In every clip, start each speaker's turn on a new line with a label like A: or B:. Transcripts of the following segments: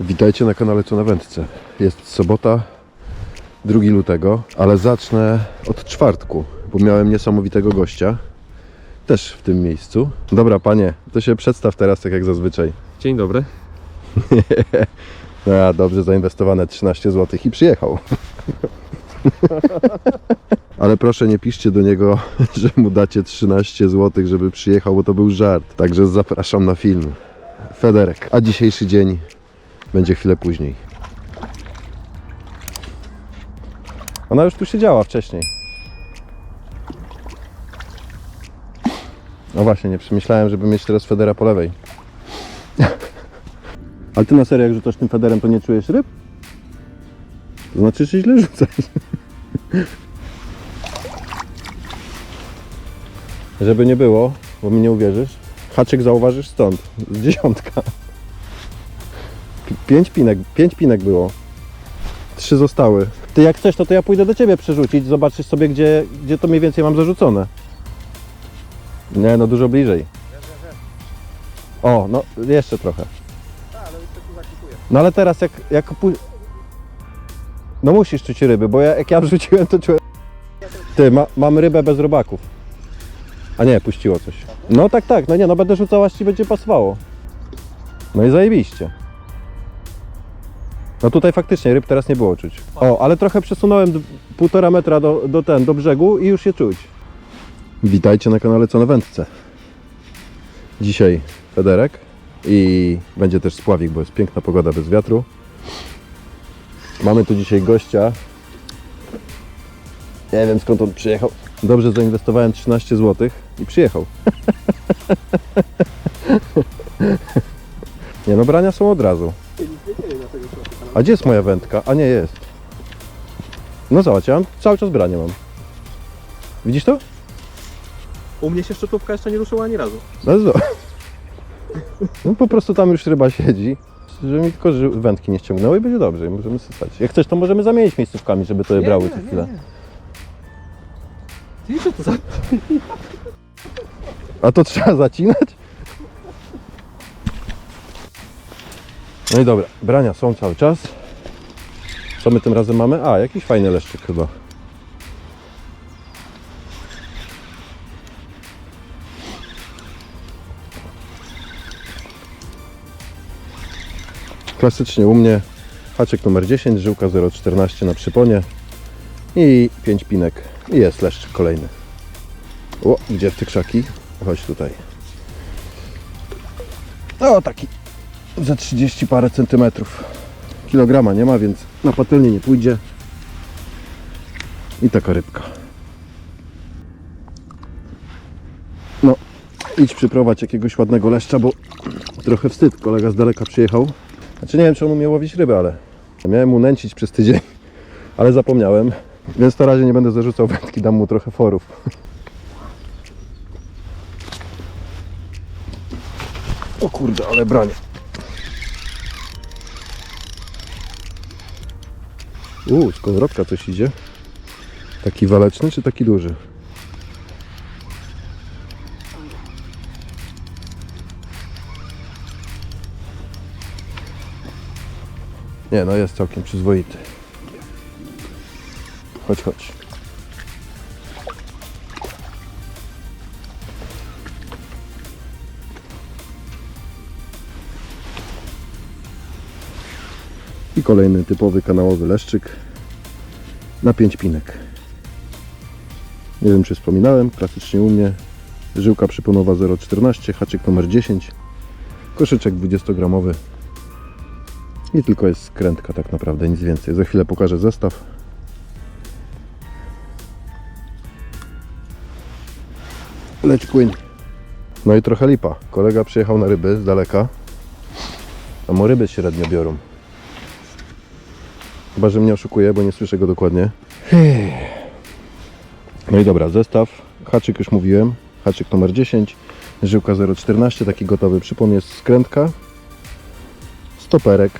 A: Witajcie na kanale Co na Wędce. Jest sobota, 2 lutego, ale zacznę od czwartku, bo miałem niesamowitego gościa. Też w tym miejscu. Dobra, panie, to się przedstaw teraz tak jak zazwyczaj.
B: Dzień dobry.
A: A, dobrze zainwestowane 13 zł i przyjechał. Ale proszę nie piszcie do niego, że mu dacie 13 zł, żeby przyjechał, bo to był żart. Także zapraszam na film. Federek. A dzisiejszy dzień będzie chwilę później. Ona już tu siedziała wcześniej. No właśnie, nie przemyślałem, żeby mieć teraz Federa po lewej. Ale ty na serio, jak rzucasz tym federem, to nie czujesz ryb? To znaczy, że źle rzucasz. Żeby nie było, bo mi nie uwierzysz, haczyk zauważysz stąd, z dziesiątka. Pi- Pięć pinek, pięć pinek było. Trzy zostały. Ty jak chcesz, to, to ja pójdę do ciebie przerzucić, zobaczysz sobie, gdzie, gdzie to mniej więcej mam zarzucone. Nie, no dużo bliżej. O, no jeszcze trochę. No ale teraz jak, jak. No musisz czuć ryby, bo ja, jak ja wrzuciłem to czułem... Ty, ma, mam rybę bez robaków. A nie, puściło coś. No tak, tak, no nie, no będę rzucał, aż będzie pasowało. No i zajebiście. No tutaj faktycznie ryb teraz nie było czuć. O, ale trochę przesunąłem półtora metra do, do ten, do brzegu i już je czuć. Witajcie na kanale Co na Wędce. Dzisiaj Federek i będzie też spławik, bo jest piękna pogoda bez wiatru. Mamy tu dzisiaj gościa. Nie wiem skąd on przyjechał. Dobrze zainwestowałem 13 zł i przyjechał. Nie no, brania są od razu. A gdzie jest moja wędka? A nie jest. No zobacz, ja mam, cały czas branie mam. Widzisz to?
B: U mnie się szczotówka jeszcze nie ruszyła ani razu.
A: No, zo- no po prostu tam już ryba siedzi. Żeby mi tylko ży- wędki nie ściągnęły i będzie dobrze, i możemy sypać. Jak chcesz, to możemy zamienić miejscówkami, żeby to je brały co chwilę.
B: Ty co to za...
A: A to trzeba zacinać? No i dobra, brania są cały czas. Co my tym razem mamy? A, jakiś fajny leszczyk chyba. Klasycznie u mnie haczyk numer 10, żyłka 0,14 na przyponie i 5 pinek i jest leszczyk kolejny. O, gdzie te krzaki? Chodź tutaj. O, taki za 30 parę centymetrów. Kilograma nie ma, więc na patelnię nie pójdzie. I taka rybka. No, idź przyprowadź jakiegoś ładnego leszcza, bo trochę wstyd. Kolega z daleka przyjechał. Znaczy nie wiem, czy on umie łowić ryby, ale miałem mu nęcić przez tydzień, ale zapomniałem. Więc na razie nie będę zarzucał wędki, dam mu trochę forów. O kurde, ale branie. Uuu, z coś idzie. Taki waleczny czy taki duży? Nie, no jest całkiem przyzwoity. Chodź, chodź. Kolejny typowy kanałowy leszczyk na 5 pinek. Nie wiem czy wspominałem, klasycznie u mnie żyłka przyponowa 0,14, haczyk numer 10, koszyczek 20-gramowy i tylko jest skrętka tak naprawdę, nic więcej. Za chwilę pokażę zestaw. Leć płyń. No i trochę lipa. Kolega przyjechał na ryby z daleka, mu ryby średnio biorą. Chyba, że mnie oszukuje, bo nie słyszę go dokładnie. No i dobra, zestaw. Haczyk już mówiłem. Haczyk numer 10. Żyłka 0,14. Taki gotowy przypon jest skrętka. Stoperek.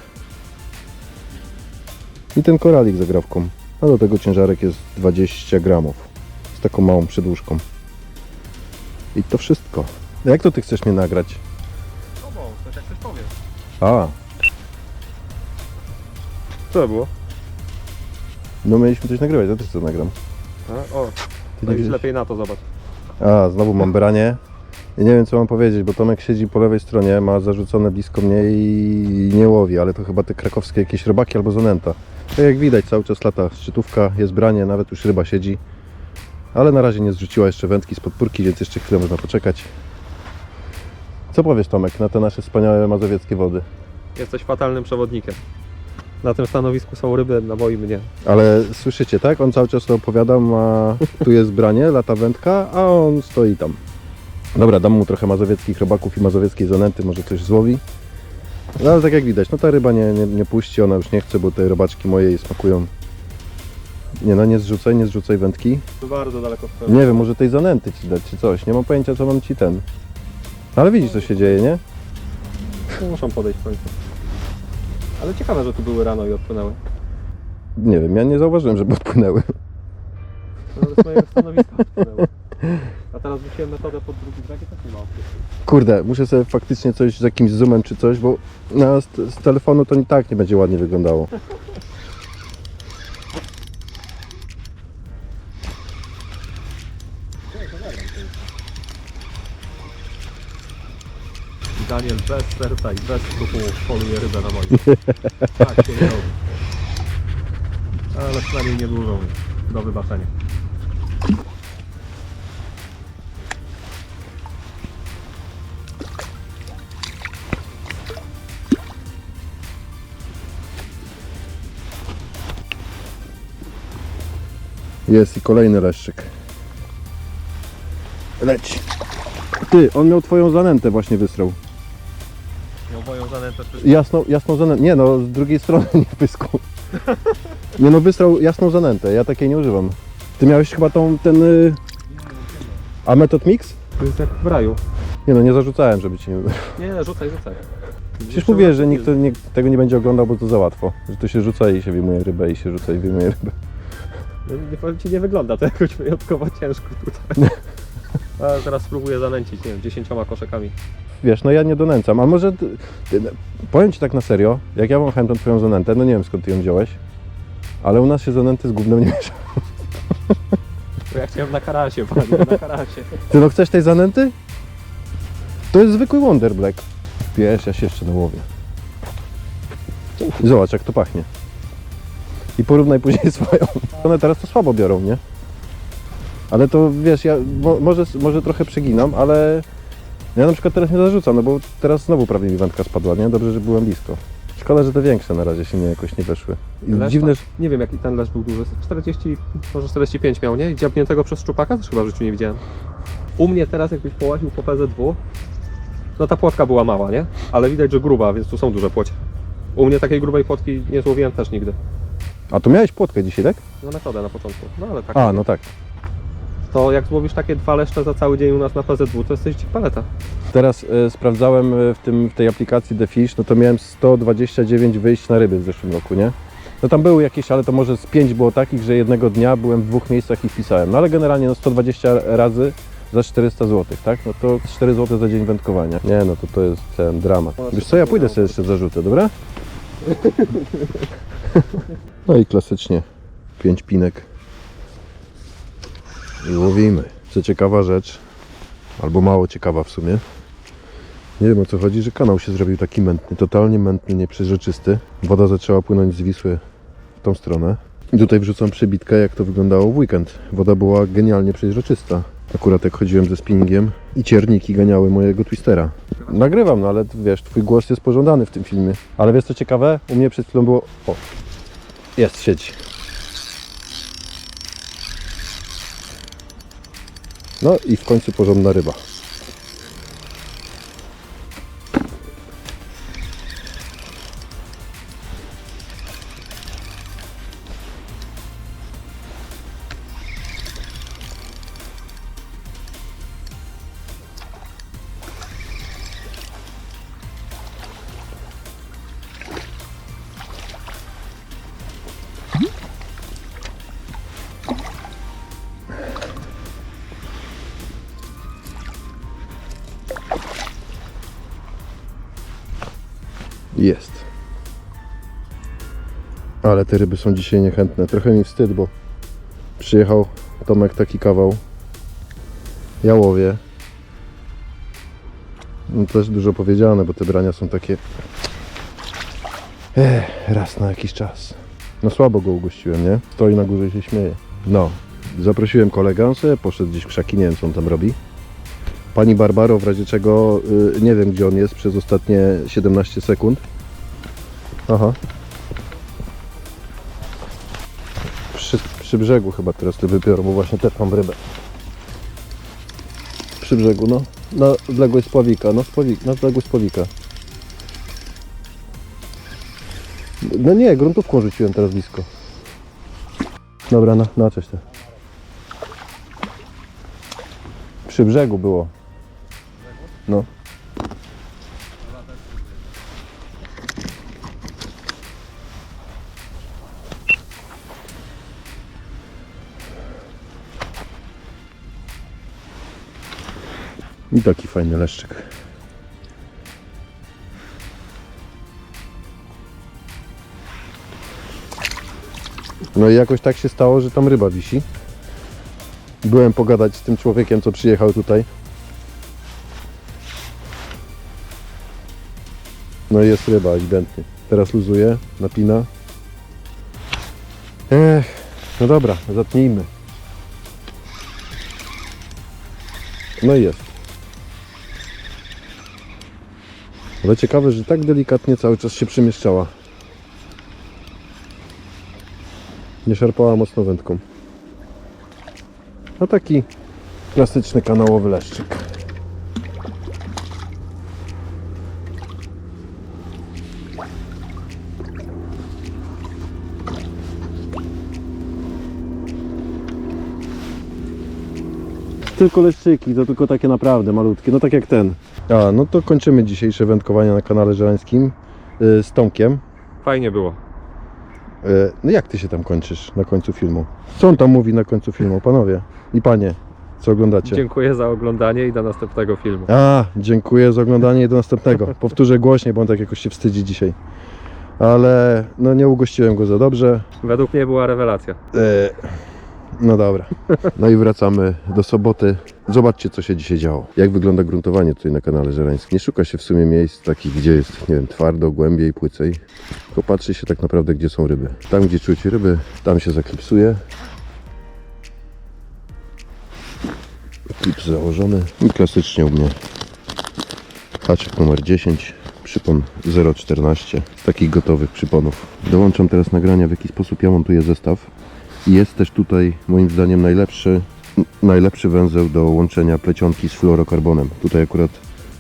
A: I ten koralik z agrawką. A do tego ciężarek jest 20 gramów. Z taką małą przedłużką. I to wszystko. Jak to ty chcesz mnie nagrać?
B: Tobą, to jak ktoś powie.
A: A.
B: Co to było?
A: No mieliśmy coś nagrywać, ja też co nagram.
B: A, o,
A: Ty
B: to
A: nie
B: już lepiej na to zobacz.
A: A, znowu mam branie. I nie wiem co mam powiedzieć, bo Tomek siedzi po lewej stronie, ma zarzucone blisko mnie i nie łowi, ale to chyba te krakowskie jakieś robaki albo zanęta. Tak jak widać, cały czas lata szczytówka, jest branie, nawet już ryba siedzi. Ale na razie nie zrzuciła jeszcze wędki z podpórki, więc jeszcze chwilę można poczekać. Co powiesz Tomek na te nasze wspaniałe mazowieckie wody?
B: Jesteś fatalnym przewodnikiem. Na tym stanowisku są ryby, naboi mnie.
A: Ale słyszycie, tak? On cały czas to opowiada, ma... tu jest branie, lata wędka, a on stoi tam. Dobra, dam mu trochę mazowieckich robaków i mazowieckiej zanęty, może coś złowi. No ale tak jak widać, no ta ryba nie, nie, nie puści, ona już nie chce, bo te robaczki moje jej smakują. Nie no, nie zrzucaj, nie zrzucaj wędki.
B: Bardzo daleko w
A: Nie wiem, może tej zanęty ci dać, czy coś. Nie mam pojęcia, co mam ci ten. Ale widzisz, co się dzieje, nie?
B: No, muszą podejść w końcu. Ale ciekawe, że tu były rano i odpłynęły.
A: Nie wiem, ja nie zauważyłem, żeby odpłynęły.
B: No, ale z mojego stanowiska odpłynęły. A teraz wróciłem metodę pod drugi brak i tak nie ma opcji.
A: Kurde, muszę sobie faktycznie coś z jakimś zoomem czy coś, bo na, z, z telefonu to i tak nie będzie ładnie wyglądało.
B: Daniel bez serca i bez skrupułów poluje rybę na moim. Tak się nie robi. Ale przynajmniej nie dużą. Do wybaczenia.
A: Jest i kolejny leszczyk. Leć. Ty, on miał twoją zanętę właśnie wysrał.
B: Moją zanętę też.
A: Jasną, jasną zanętę. Nie no, z drugiej strony nie w pysku. Nie no, wysrał jasną zanętę, ja takiej nie używam. Ty miałeś chyba tą, ten... Y... A metod mix?
B: To jest jak w raju.
A: Nie no, nie zarzucałem, żeby ci nie...
B: Nie, rzucaj, rzucaj.
A: Przecież mówię, że nikt, nikt tego nie będzie oglądał, bo to za łatwo. Że to się rzuca i się wyjmuje rybę, i się rzuca i wyjmuje rybę.
B: No, nie powiem ci, nie wygląda to jakoś wyjątkowo ciężko tutaj. A teraz spróbuję zanęcić, nie wiem, dziesięcioma koszekami.
A: Wiesz, no ja nie donęcam, a może... Ty, ty, powiem Ci tak na serio, jak ja wąchałem tą Twoją zanętę, no nie wiem skąd Ty ją wziąłeś, ale u nas się zanęty z gównem nie miesza.
B: Bo ja chciałem na karasie, panie, na karasie.
A: Ty no chcesz tej zanęty? To jest zwykły Wonder Black. Wiesz, ja się jeszcze nałowię. Zobacz jak to pachnie. I porównaj później swoją. One teraz to słabo biorą, nie? Ale to wiesz, ja mo, może, może trochę przeginam, ale ja na przykład teraz nie zarzucam, no bo teraz znowu prawie mi wędka spadła, nie? Dobrze, że byłem blisko. Szkoda, że te większe na razie się nie jakoś nie weszły. I
B: Leszcz
A: dziwne, że...
B: Nie wiem jaki ten lesz był duży. 40, może 45 miał, nie? I dziabniętego przez szczupaka też chyba w życiu nie widziałem. U mnie teraz jakbyś połaził po PZW, no ta płotka była mała, nie? Ale widać, że gruba, więc tu są duże płocie. U mnie takiej grubej płotki nie złowiłem też nigdy.
A: A to miałeś płotkę dzisiaj, tak?
B: No metodę na początku. No ale tak.
A: A, no tak.
B: To jak złowisz takie dwa leszcze za cały dzień u nas na PZW, to jesteś paleta.
A: Teraz e, sprawdzałem e, w, tym, w tej aplikacji The Fish, no to miałem 129 wyjść na ryby w zeszłym roku, nie? No tam były jakieś, ale to może z 5 było takich, że jednego dnia byłem w dwóch miejscach i wpisałem. No ale generalnie no 120 razy za 400 zł, tak? No to 4 zł za dzień wędkowania. Nie, no to to jest ten dramat. Wiesz co, ja pójdę sobie jeszcze zarzucę, dobra? No i klasycznie 5 pinek. I łowimy. Co ciekawa rzecz, albo mało ciekawa w sumie. Nie wiem o co chodzi, że kanał się zrobił taki mętny, totalnie mętny, nieprzezroczysty. Woda zaczęła płynąć z Wisły w tą stronę. I tutaj wrzucam przebitkę, jak to wyglądało w weekend. Woda była genialnie przezroczysta. Akurat jak chodziłem ze spinningiem i cierniki ganiały mojego twistera. Nagrywam, no ale wiesz, twój głos jest pożądany w tym filmie. Ale wiesz co ciekawe? U mnie przed chwilą było... O! Jest sieć. No i w końcu porządna ryba. Ale te ryby są dzisiaj niechętne. Trochę mi wstyd, bo przyjechał Tomek taki kawał. Ja łowię. No, też dużo powiedziane, bo te brania są takie Ech, raz na jakiś czas. No słabo go ugościłem, nie? Stoi na górze i się śmieje. No, zaprosiłem kolegę, sobie poszedł gdzieś w krzaki, nie wiem co on tam robi. Pani Barbaro, w razie czego y, nie wiem gdzie on jest przez ostatnie 17 sekund. Aha. Przy, brzegu chyba teraz ty wypiorą, bo właśnie tepam rybę. Przy brzegu, no. Na odległość spławika, no spławik, na odległość spławika. No nie, gruntówką rzuciłem teraz blisko. Dobra, na, na coś to. Przy brzegu było. No. I taki fajny leszczyk. No i jakoś tak się stało, że tam ryba wisi. Byłem pogadać z tym człowiekiem, co przyjechał tutaj. No i jest ryba, ewidentnie. Teraz luzuje, napina. Ech, no dobra, zatnijmy. No i jest. Ale ciekawe, że tak delikatnie cały czas się przemieszczała. Nie szarpała mocno wędką. A taki klasyczny kanałowy leszczyk. Tylko leszczyki, to tylko takie naprawdę malutkie, no tak jak ten. A, no to kończymy dzisiejsze wędkowanie na kanale żerańskim yy, z Tomkiem.
B: Fajnie było.
A: E, No jak ty się tam kończysz na końcu filmu? Co on tam mówi na końcu filmu, panowie i panie, co oglądacie?
B: Dziękuję za oglądanie i do następnego filmu.
A: A, dziękuję za oglądanie i do następnego. Powtórzę głośniej, bo on tak jakoś się wstydzi dzisiaj. Ale no nie ugościłem go za dobrze.
B: Według mnie była rewelacja.
A: E, no dobra. No i wracamy do soboty. Zobaczcie, co się dzisiaj działo. Jak wygląda gruntowanie tutaj na kanale Żerańskim. Nie szuka się w sumie miejsc takich, gdzie jest, nie wiem, twardo, głębiej, płycej. Tylko patrzy się tak naprawdę, gdzie są ryby. Tam, gdzie czuć ryby, tam się zaklipsuje. Klips założony. I klasycznie u mnie haczyk numer 10, przypon 0,14 z takich gotowych przyponów. Dołączam teraz nagrania, w jaki sposób ja montuję zestaw. Jest też tutaj moim zdaniem najlepszy, najlepszy węzeł do łączenia plecionki z fluorokarbonem. Tutaj akurat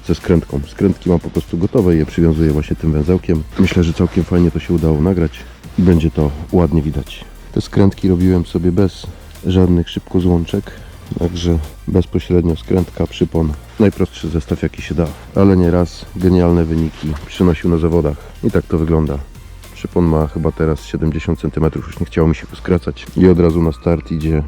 A: ze skrętką. Skrętki mam po prostu gotowe i je przywiązuję właśnie tym węzełkiem. Myślę, że całkiem fajnie to się udało nagrać i będzie to ładnie widać. Te skrętki robiłem sobie bez żadnych szybkozłączek, także bezpośrednio skrętka, przypon. Najprostszy zestaw jaki się da, ale nieraz genialne wyniki przynosił na zawodach. I tak to wygląda. Przypon ma chyba teraz 70 cm, już nie chciało mi się skracać. I od razu na start idzie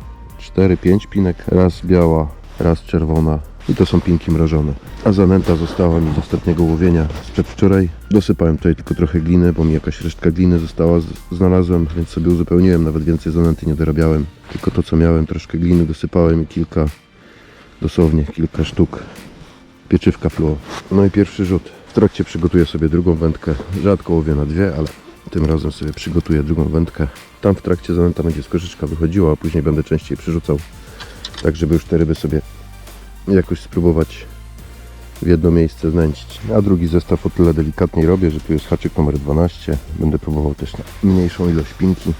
A: 4-5 pinek, raz biała, raz czerwona. I to są pinki mrożone. A zanęta została mi z ostatniego łowienia sprzed wczoraj. Dosypałem tutaj tylko trochę gliny, bo mi jakaś resztka gliny została, znalazłem, więc sobie uzupełniłem, nawet więcej zanęty nie dorabiałem. Tylko to co miałem, troszkę gliny dosypałem i kilka, dosłownie kilka sztuk pieczywka fluo. No i pierwszy rzut. W trakcie przygotuję sobie drugą wędkę. Rzadko łowię na dwie, ale tym razem sobie przygotuję drugą wędkę. Tam w trakcie zanęta będzie z koszyczka wychodziła, a później będę częściej przyrzucał. Tak, żeby już te ryby sobie jakoś spróbować w jedno miejsce znęcić. A drugi zestaw o tyle delikatniej robię, że tu jest haczyk numer 12. Będę próbował też na mniejszą ilość pinki.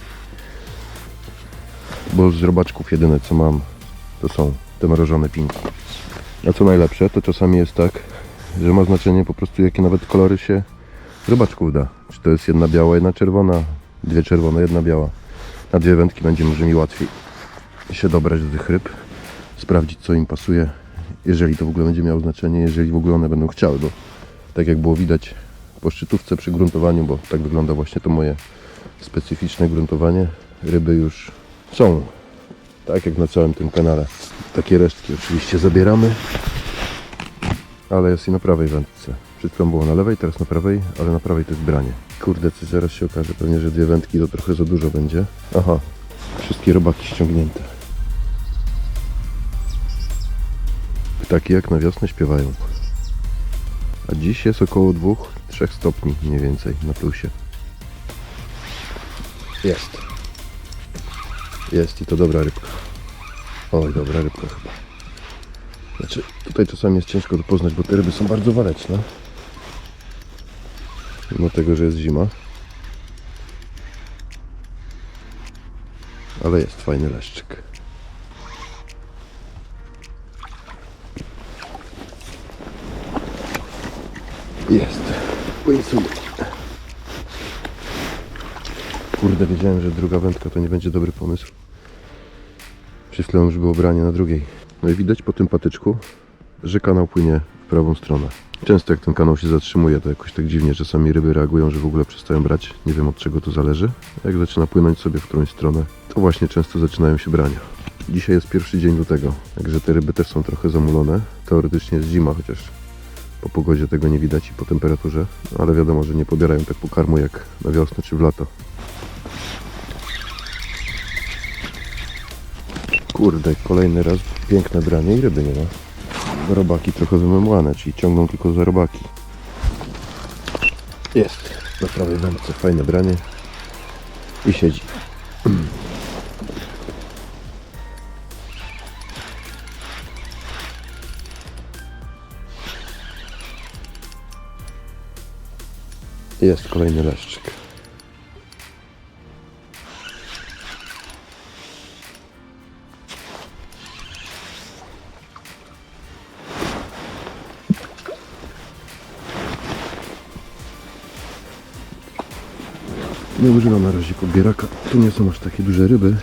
A: Bo z robaczków jedyne co mam to są te mrożone pinki. A co najlepsze, to czasami jest tak, że ma znaczenie po prostu jakie nawet kolory się robaczków da. Czy to jest jedna biała, jedna czerwona, dwie czerwone, jedna biała. Na dwie wędki będzie może mi łatwiej się dobrać do tych ryb, sprawdzić co im pasuje, jeżeli to w ogóle będzie miało znaczenie, jeżeli w ogóle one będą chciały, bo tak jak było widać po szczytówce przy gruntowaniu, bo tak wygląda właśnie to moje specyficzne gruntowanie, ryby już są, tak jak na całym tym kanale. Takie resztki oczywiście zabieramy, ale jest i na prawej wędce. Przed chwilą było na lewej, teraz na prawej, ale na prawej to jest branie. Kurde, coś zaraz się okaże. Pewnie, że dwie wędki to trochę za dużo będzie. Aha, wszystkie robaki ściągnięte. Ptaki jak na wiosnę śpiewają. A dziś jest około 2-3 stopni mniej więcej na plusie. Jest. Jest i to dobra rybka. Oj, dobra rybka chyba. Znaczy, tutaj czasami jest ciężko to poznać, bo te ryby są bardzo waleczne. Mimo tego, że jest zima. Ale jest fajny leszczyk. Jest. Łysuj. Kurde, wiedziałem, że druga wędka to nie będzie dobry pomysł. Przed chwilą już było branie na drugiej. No i widać po tym patyczku, że kanał płynie prawą stronę. Często jak ten kanał się zatrzymuje, to jakoś tak dziwnie czasami ryby reagują, że w ogóle przestają brać. Nie wiem od czego to zależy. Jak zaczyna płynąć sobie w którąś stronę, to właśnie często zaczynają się brania. Dzisiaj jest pierwszy dzień lutego, także te ryby też są trochę zamulone. Teoretycznie jest zima, chociaż po pogodzie tego nie widać i po temperaturze, ale wiadomo, że nie pobierają tak pokarmu jak na wiosnę czy w lato. Kurde, kolejny raz piękne branie i ryby nie ma. Robaki trochę wymemłane, czyli ciągną tylko za robaki. Jest, na prawej wędce fajne branie i siedzi. Jest kolejny leszczyk. Nie używam na razie podbieraka. Tu nie są aż takie duże ryby.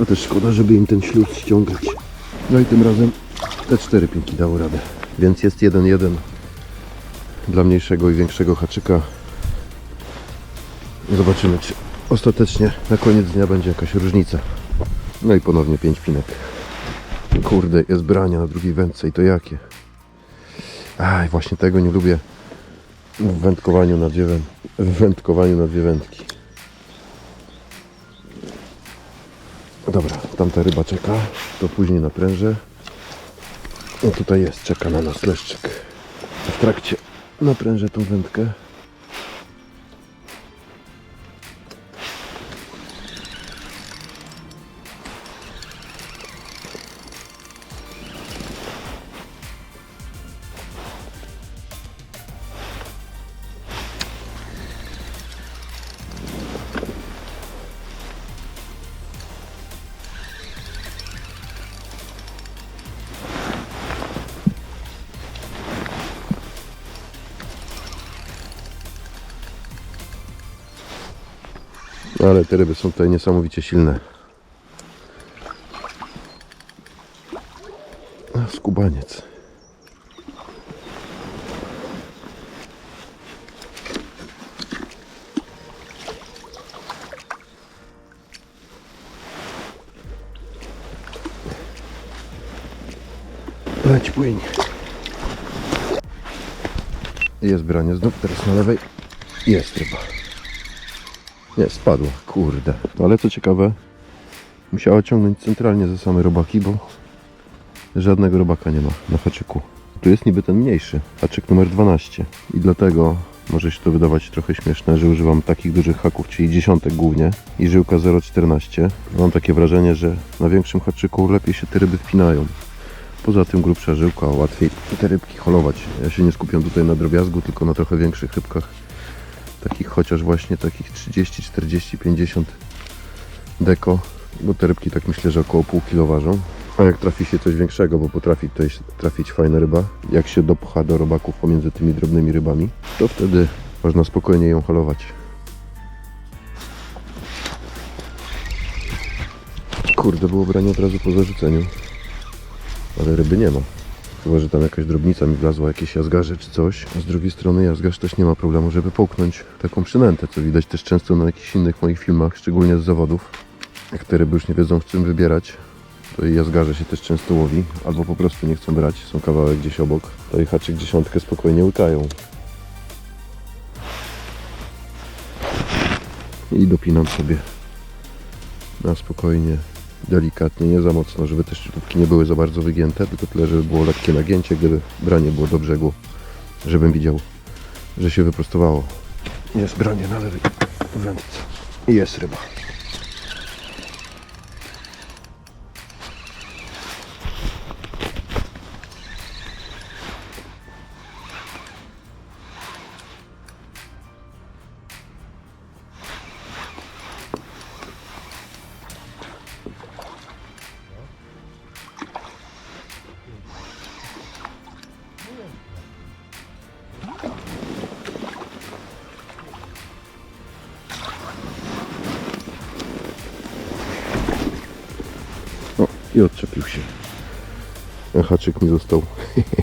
A: A też szkoda, żeby im ten śluz ściągać. No i tym razem te cztery pinki dało radę. Więc jest jeden jeden dla mniejszego i większego haczyka. Zobaczymy, czy ostatecznie na koniec dnia będzie jakaś różnica. No i ponownie pięć pinek. Kurde, jest brania na drugiej wędce i to jakie? Aj, właśnie tego nie lubię w wędkowaniu na dwie, wę- w wędkowaniu na dwie wędki. Dobra, tamta ryba czeka, to później naprężę. No tutaj jest, czeka na nas leszczyk. W trakcie naprężę tą wędkę. Ale te ryby są tutaj niesamowicie silne. A, Skubaniec. Leć płyń. Jest branie znów, teraz na lewej. Jest ryba. Nie, spadła, kurde. Ale co ciekawe, musiała ciągnąć centralnie za same robaki, bo żadnego robaka nie ma na haczyku. Tu jest niby ten mniejszy, haczyk numer 12 i dlatego może się to wydawać trochę śmieszne, że używam takich dużych haków, czyli dziesiątek głównie i żyłka 0,14. Mam takie wrażenie, że na większym haczyku lepiej się te ryby wpinają. Poza tym grubsza żyłka, łatwiej te rybki holować. Ja się nie skupiam tutaj na drobiazgu, tylko na trochę większych rybkach takich chociaż właśnie takich 30, 40, 50 deko, bo te rybki tak myślę, że około pół kilo ważą. A jak trafi się coś większego, bo potrafi tutaj się trafić fajna ryba, jak się dopcha do robaków pomiędzy tymi drobnymi rybami, to wtedy można spokojnie ją holować. Kurde, było branie od razu po zarzuceniu, ale ryby nie ma. Chyba, że tam jakaś drobnica mi wlazła, jakieś jazgarze czy coś. A z drugiej strony jazgarz też nie ma problemu, żeby połknąć taką przynętę, co widać też często na jakichś innych moich filmach, szczególnie z zawodów. Jak te ryby już nie wiedzą, w czym wybierać, To i jazgarze się też często łowi, albo po prostu nie chcą brać, są kawałek gdzieś obok. To i haczyk dziesiątkę spokojnie łykają. I dopinam sobie na spokojnie, delikatnie, nie za mocno, żeby te szczytówki nie były za bardzo wygięte, tylko tyle, żeby było lekkie nagięcie, gdyby branie było do brzegu, żebym widział, że się wyprostowało. Jest branie na lewej wędce. I jest ryba. Haczyk mi został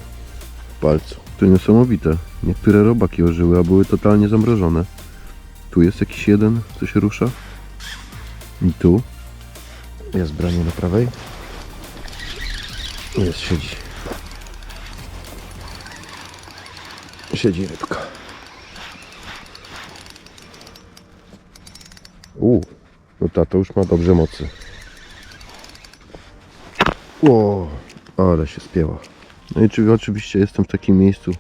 A: w palcu. To niesamowite. Niektóre robaki ożyły, a były totalnie zamrożone. Tu jest jakiś jeden, co się rusza. I tu. Jest branie na prawej. Jest, siedzi. Siedzi rybka. U, no ta to już ma dobrze mocy. Ło, ale się spięła. No i czy, oczywiście jestem w takim miejscu,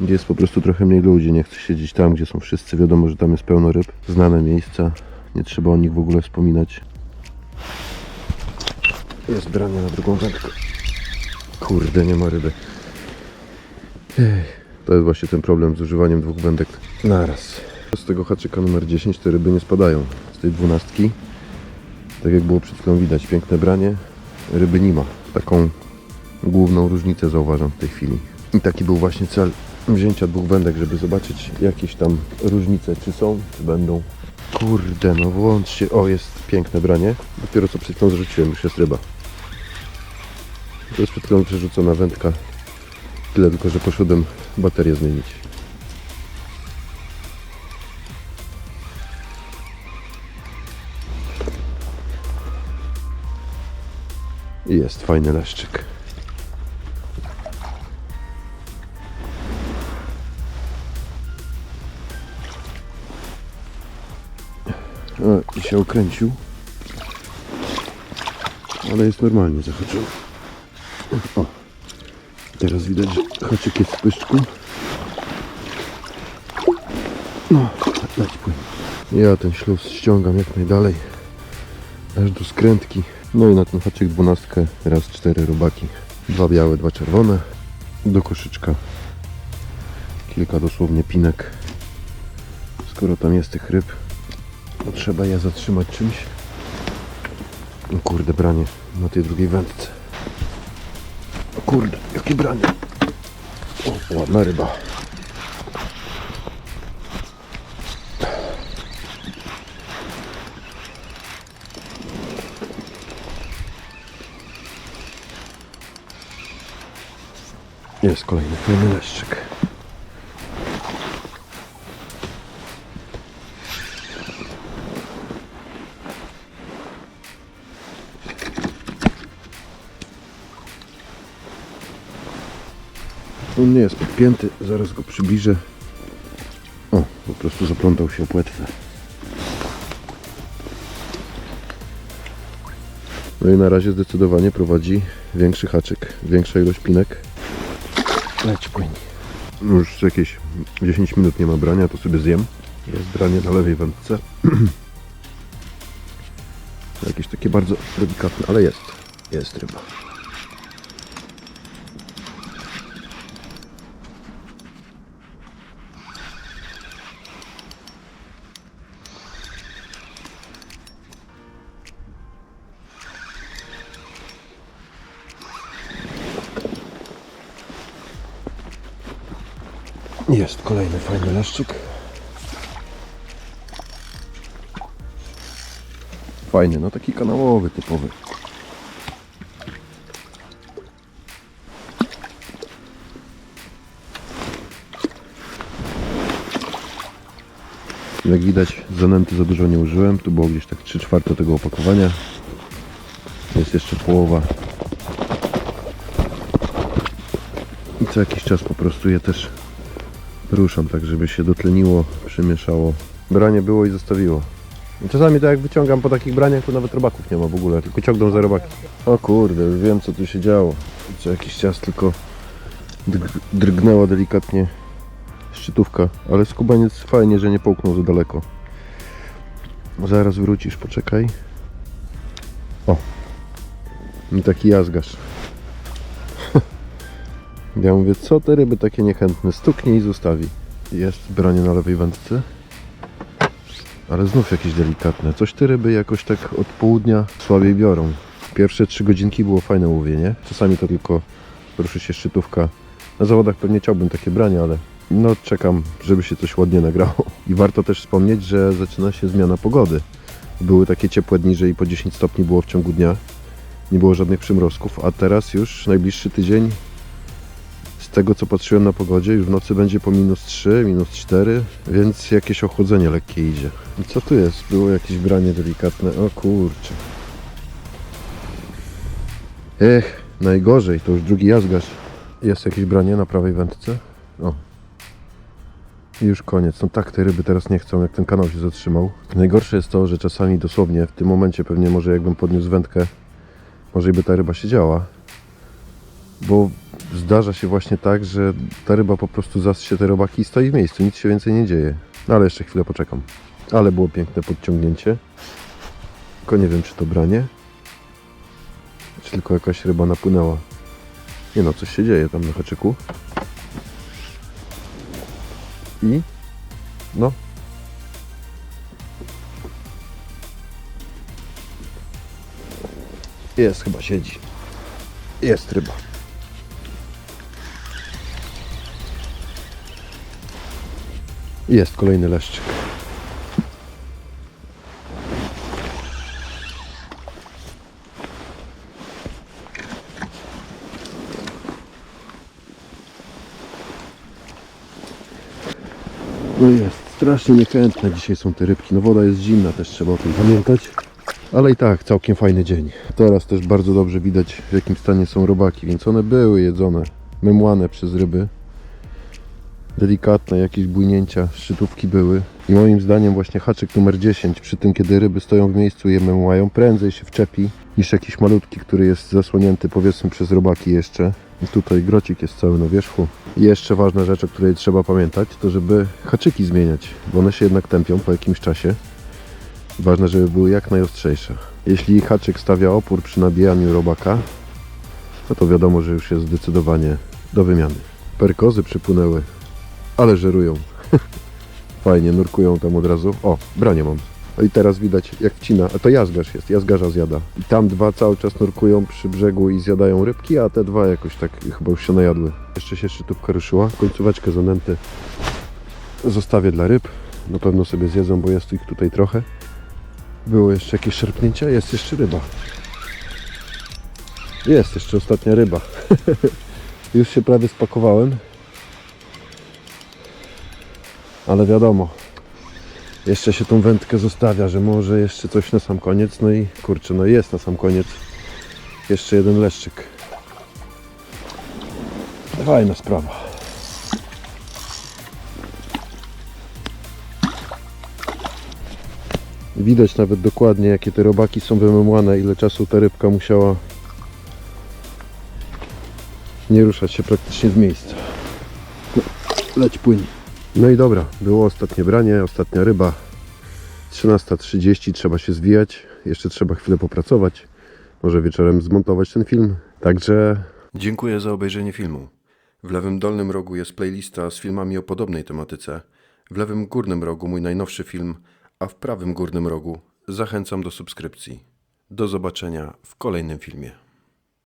A: gdzie jest po prostu trochę mniej ludzi. Nie chcę siedzieć tam, gdzie są wszyscy. Wiadomo, że tam jest pełno ryb. Znane miejsca. Nie trzeba o nich w ogóle wspominać. Jest branie na drugą wędkę. Kurde, nie ma ryby. Ech, To jest właśnie ten problem z używaniem dwóch wędek naraz. Z tego haczyka numer 10 te ryby nie spadają. Z tej dwunastki, tak jak było przed chwilą widać, piękne branie, ryby nie ma. Taką główną różnicę zauważam w tej chwili. I taki był właśnie cel wzięcia dwóch wędek, żeby zobaczyć jakieś tam różnice, czy są, czy będą. Kurde, no włączcie. O, jest piękne branie. Dopiero co przed chwilą zrzuciłem, już jest ryba. To jest przed chwilą przerzucona wędka. Tyle tylko, że poszedłem baterię zmienić. Jest fajny leszczyk. Się okręcił. Ale jest normalnie zahaczył. O. Teraz widać, że haczyk jest w pyszczku. No, leć płyn. Ja ten śluz ściągam jak najdalej. Aż do skrętki. No i na ten haczyk dwunastkę raz cztery robaki. Dwa białe, dwa czerwone. Do koszyczka. Kilka dosłownie pinek. Skoro tam jest tych ryb, trzeba je zatrzymać czymś. O Kurde, branie na tej drugiej wędce. O kurde, jakie branie. O, ładna ryba. Jest kolejny fajny leszczyk. On nie jest podpięty, zaraz go przybliżę. O, po prostu zaplątał się o płetwę. No i na razie zdecydowanie prowadzi większy haczyk, większa ilość pinek. Leć płyń. No Już jakieś 10 minut nie ma brania, to sobie zjem. Jest branie na lewej wędce. Jakieś takie bardzo delikatne, ale jest. Jest ryba. Leszczyk. Fajny, no taki kanałowy, typowy. Jak widać, zanęty za dużo nie użyłem. Tu było gdzieś tak 3 czwarte tego opakowania. Jest jeszcze połowa. I co jakiś czas po prostu je też ruszam, tak żeby się dotleniło, przymieszało. Branie było i zostawiło. I Czasami to jak wyciągam po takich braniach, to nawet robaków nie ma w ogóle, tylko ciągną za robaki. O kurde, już wiem co tu się działo. Co jakiś czas tylko drg- drgnęła delikatnie szczytówka, ale skubaniec fajnie, że nie połknął za daleko. Zaraz wrócisz, poczekaj. O, i taki jazgasz. Ja mówię, co te ryby takie niechętne? Stuknie i zostawi. Jest branie na lewej wędce. Ale znów jakieś delikatne. Coś te ryby jakoś tak od południa słabiej biorą. Pierwsze trzy godzinki było fajne łowienie. Czasami to tylko ruszy się szczytówka. Na zawodach pewnie chciałbym takie branie, ale no czekam, żeby się coś ładnie nagrało. I warto też wspomnieć, że zaczyna się zmiana pogody. Były takie ciepłe dni, że i po 10 stopni było w ciągu dnia. Nie było żadnych przymrozków, a teraz już najbliższy tydzień tego co patrzyłem na pogodzie, już w nocy będzie po minus 3, minus 4, więc jakieś ochłodzenie lekkie idzie. I co tu jest? Było jakieś branie delikatne. O kurczę. Ech, najgorzej, to już drugi jazgarz. Jest jakieś branie na prawej wędce? O. I już koniec. No tak, te ryby teraz nie chcą, jak ten kanał się zatrzymał. Najgorsze jest to, że czasami dosłownie w tym momencie pewnie może jakbym podniósł wędkę, może i by ta ryba siedziała. Bo zdarza się właśnie tak, że ta ryba po prostu zasie te robaki i stoi w miejscu, nic się więcej nie dzieje. No ale jeszcze chwilę poczekam. Ale było piękne podciągnięcie. Tylko nie wiem, czy to branie, czy tylko jakaś ryba napłynęła. Nie no, coś się dzieje tam na haczyku. I? No. Jest, chyba siedzi. Jest ryba. Jest kolejny leszczyk. No jest, strasznie niechętne dzisiaj są te rybki. No woda jest zimna, też trzeba o tym pamiętać. Ale i tak, całkiem fajny dzień. Teraz też bardzo dobrze widać w jakim stanie są robaki, więc one były jedzone, memłane przez ryby. Delikatne jakieś bujnięcia, szczytówki były. I moim zdaniem właśnie haczyk numer 10, przy tym kiedy ryby stoją w miejscu i memłają, prędzej się wczepi niż jakiś malutki, który jest zasłonięty powiedzmy przez robaki jeszcze. I tutaj grocik jest cały na wierzchu. I jeszcze ważna rzecz, o której trzeba pamiętać, to żeby haczyki zmieniać, bo one się jednak tępią po jakimś czasie. Ważne, żeby były jak najostrzejsze. Jeśli haczyk stawia opór przy nabijaniu robaka, no to wiadomo, że już jest zdecydowanie do wymiany. Perkozy przypłynęły, ale żerują. Fajnie, nurkują tam od razu. O, branie mam. No i teraz widać jak wcina, a to jazgarz jest, jazgarza zjada. I tam dwa cały czas nurkują przy brzegu i zjadają rybki, a te dwa jakoś tak chyba już się najadły. Jeszcze się szczytówka ruszyła, końcóweczkę zanęty zostawię dla ryb. Na pewno sobie zjedzą, bo jest ich tutaj trochę. Było jeszcze jakieś szarpnięcia, jest jeszcze ryba. Jest jeszcze ostatnia ryba. Już się prawie spakowałem. Ale wiadomo, jeszcze się tą wędkę zostawia, że może jeszcze coś na sam koniec. No i kurczę, no jest na sam koniec. Jeszcze jeden leszczyk. Fajna sprawa. Widać nawet dokładnie jakie te robaki są wymemłane, ile czasu ta rybka musiała nie ruszać się praktycznie z miejsca. No, leć płyń. No i dobra, było ostatnie branie, ostatnia ryba. 13.30, trzeba się zwijać. Jeszcze trzeba chwilę popracować. Może wieczorem zmontować ten film. Także dziękuję za obejrzenie filmu. W lewym dolnym rogu jest playlista z filmami o podobnej tematyce. W lewym górnym rogu mój najnowszy film, a w prawym górnym rogu zachęcam do subskrypcji. Do zobaczenia w kolejnym filmie.